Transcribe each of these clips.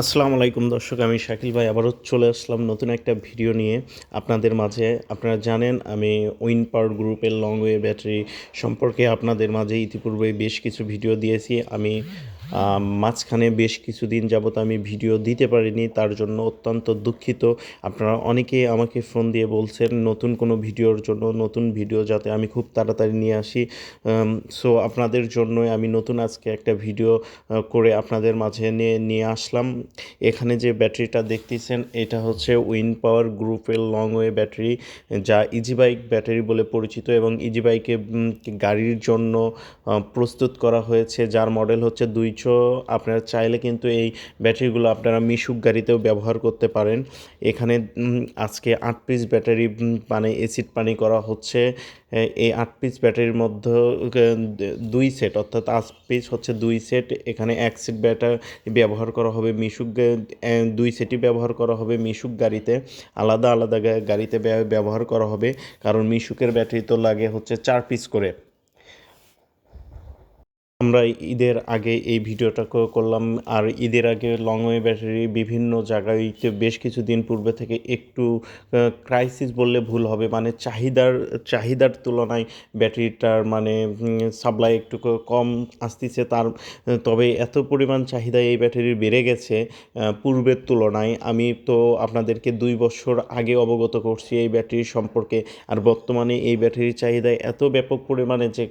আসসালামু আলাইকুম দর্শক, আমি শাকিল ভাই আবারও চলে আসলাম নতুন একটা ভিডিও নিয়ে। আপনাদের মাঝে, আপনারা জানেন, আমি উইন পাওয়ার গ্রুপের লং ওয়ে ব্যাটারি সম্পর্কে আপনাদের মাঝে ইতিপূর্বে বেশ কিছু ভিডিও দিয়েছি। আমি মাঝখানে বেশ কিছুদিন যাবত আমি ভিডিও দিতে পারিনি, তার জন্য অত্যন্ত দুঃখিত। আপনারা অনেকেই আমাকে ফোন দিয়ে বলছেন, নতুন কোনো ভিডিওর জন্য, নতুন ভিডিও যাতে আমি খুব তাড়াতাড়ি নিয়ে আসি। সো আপনাদের জন্যই আমি নতুন আজকে একটা ভিডিও করে আপনাদের মাঝে নিয়ে নিয়ে আসলাম। এখানে যে ব্যাটারিটা দেখতেছেন, এটা হচ্ছে উইন পাওয়ার গ্রুপের লং ওয়ে ব্যাটারি, যা ইজি বাইক ব্যাটারি বলে পরিচিত এবং ইজি বাইকে গাড়ির জন্য প্রস্তুত করা হয়েছে, যার মডেল হচ্ছে দুইশো আপনারা চাইলে কিন্তু এই ব্যাটারিগুলো আপনারা মিশুক গাড়িতেও ব্যবহার করতে পারেন। এখানে আজকে আট পিস ব্যাটারি উম, মানে এসিড পানি করা হচ্ছে। এই আট পিস ব্যাটারির মধ্যে দুই সেট অর্থাৎ আট পিস হচ্ছে দুই সেট এখানে এক সেট ব্যাটারি ব্যবহার করা হবে মিশুক দুই সেটই ব্যবহার করা হবে মিশুক গাড়িতে। আলাদা আলাদা গাড়িতে ব্যবহার করা হবে। কারণ মিশুকের ব্যাটারি তো লাগে হচ্ছে চার পিস করে। আমরা ঈদের আগে এই ভিডিওটা করলাম। আর ঈদের আগে লং ওয়ে ব্যাটারি বিভিন্ন জায়গায় বেশ কিছুদিন পূর্বে থেকে একটু ক্রাইসিস বললে ভুল হবে। মানে চাহিদার চাহিদার তুলনায় ব্যাটারিটার মানে সাপ্লাই একটু কম আসতেছে তার, তবে এত পরিমাণ চাহিদা এই ব্যাটারির বেড়ে গেছে পূর্বের তুলনায়। আমি তো আপনাদেরকে দুই বছর আগে অবগত করছি এই ব্যাটারি সম্পর্কে। আর বর্তমানে এই ব্যাটারির চাহিদা এত ব্যাপক পরিমাণে যে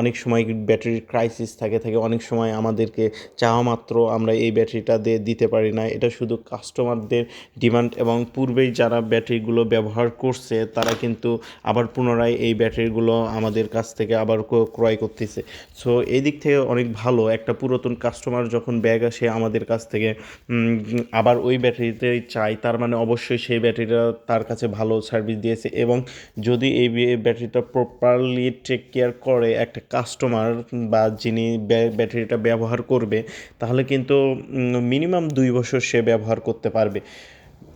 অনেক সময় ব্যাটারির ক্রাইসিস থাকে থাকে অনেক সময় আমাদেরকে চাওয়া মাত্র আমরা এই ব্যাটারিটা দিয়ে দিতে পারি না। এটা শুধু কাস্টমারদের ডিমান্ড এবং পূর্বেই যারা ব্যাটারিগুলো ব্যবহার করছে, তারা কিন্তু আবার পুনরায় এই ব্যাটারিগুলো আমাদের কাছ থেকে আবার ক্রয় করতেছে। সো এই দিক থেকে অনেক ভালো। একটা পুরাতন কাস্টমার যখন ব্যাগ আসে আমাদের কাছ থেকে আবার ওই ব্যাটারিতেই চাই তার মানে অবশ্যই সেই ব্যাটারিটা তার কাছে ভালো সার্ভিস দিয়েছে এবং যদি এই ব্যাটারিটা প্রপারলি টেক কেয়ার করে একটা কাস্টমার বা যিনি ব্যা- ব্যাটারিটা ব্যবহার করবে তাহলে কিন্তু মিনিমাম দুই বছর সে ব্যবহার করতে পারবে।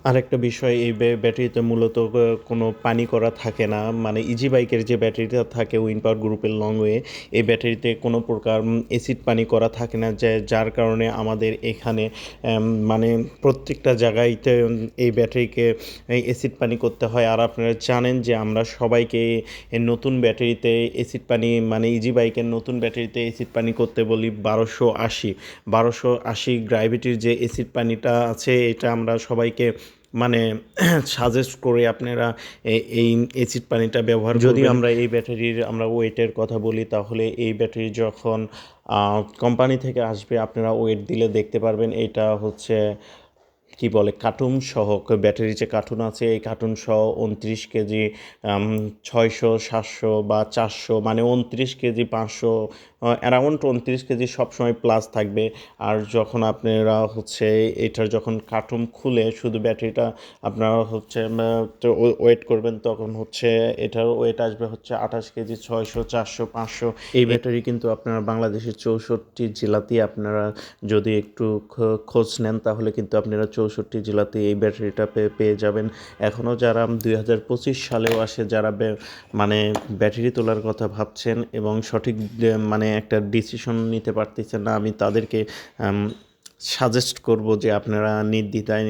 আরেকটা বিষয়, এই ব্য- ব্যাটারিতে মূলত কোনো পানি করা থাকে না। মানে ইজি বাইকের যে ব্যাটারিটা থাকে উইন পাওয়ার গ্রুপের লং ওয়ে এই ব্যাটারিতে কোনো প্রকার এসিড পানি করা থাকে না। যে, যার কারণে আমাদের এখানে মানে প্রত্যেকটা জায়গায়তে এই ব্যাটারিকে এসিড পানি করতে হয়। আর আপনারা জানেন যে আমরা সবাইকে নতুন ব্যাটারিতে এসিড পানি মানে ইজি বাইকের নতুন ব্যাটারিতে এসিড পানি করতে বলি বারোশো আশি। বারোশো আশি গ্রাভিটির যে এসিড পানিটা আছে, এটা আমরা সবাইকে মানে সাজেস্ট করে আপনারা এই এসিড পানিটা ব্যবহার যদি আমরা এই ব্যাটারির আমরা ওয়েটের কথা বলি তাহলে এই ব্যাটারি যখন কোম্পানি থেকে আসবে আপনারা ওয়েট দিলে দেখতে পারবেন এটা হচ্ছে কি বলে কার্টুন সহ ব্যাটারি যে কার্টুন আছে এই কার্টুন সহ উনত্রিশ কেজি ছয়শো সাতশো বা চারশো মানে উনত্রিশ কেজি পাঁচশো অ্যারাউন্ড উনত্রিশ কেজি সবসময় প্লাস থাকবে। আর যখন আপনারা হচ্ছে এটার যখন কার্টুন খুলে শুধু ব্যাটারিটা আপনারা হচ্ছে ওয়েট করবেন তখন হচ্ছে এটার ওয়েট আসবে হচ্ছে আঠাশ কেজি, ছয়শো, চারশো, পাঁচশো। এই ব্যাটারি কিন্তু আপনারা বাংলাদেশের চৌষট্টি জেলাতেই আপনারা যদি একটু খোঁজ নেন তাহলে কিন্তু আপনারা চৌষট্টি জেলাতে এই ব্যাটারিটা পেয়ে যাবেন। এখনও যারা দুই হাজার পঁচিশ সালেও আসে, যারা মানে ব্যাটারি তোলার কথা ভাবছেন এবং সঠিক মানে একটা ডিসিশন নিতে পারতেছেন না, আমি তাদেরকে সাজেস্ট করব যে আপনারা নির্দ্বিধায়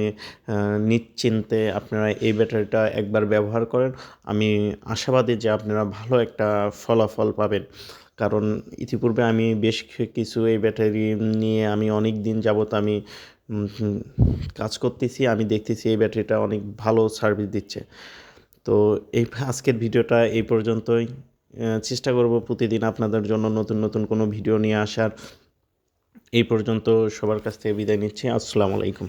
নিশ্চিন্তে আপনারা এই ব্যাটারিটা একবার ব্যবহার করেন। আমি আশাবাদী যে আপনারা ভালো একটা ফলাফল পাবেন। কারণ ইতিপূর্বে আমি বেশ কিছু এই ব্যাটারি নিয়ে আমি অনেক দিন যাবত আমি কাজ করতেছি, আমি দেখতেছি এই ব্যাটারিটা অনেক ভালো সার্ভিস দিচ্ছে। তো এই আজকের ভিডিওটা এই পর্যন্তই। চেষ্টা করব প্রতিদিন আপনাদের জন্য নতুন নতুন কোনো ভিডিও নিয়ে আসার। এই পর্যন্ত সবার কাছ থেকে বিদায় নিচ্ছি। আসসালামু আলাইকুম।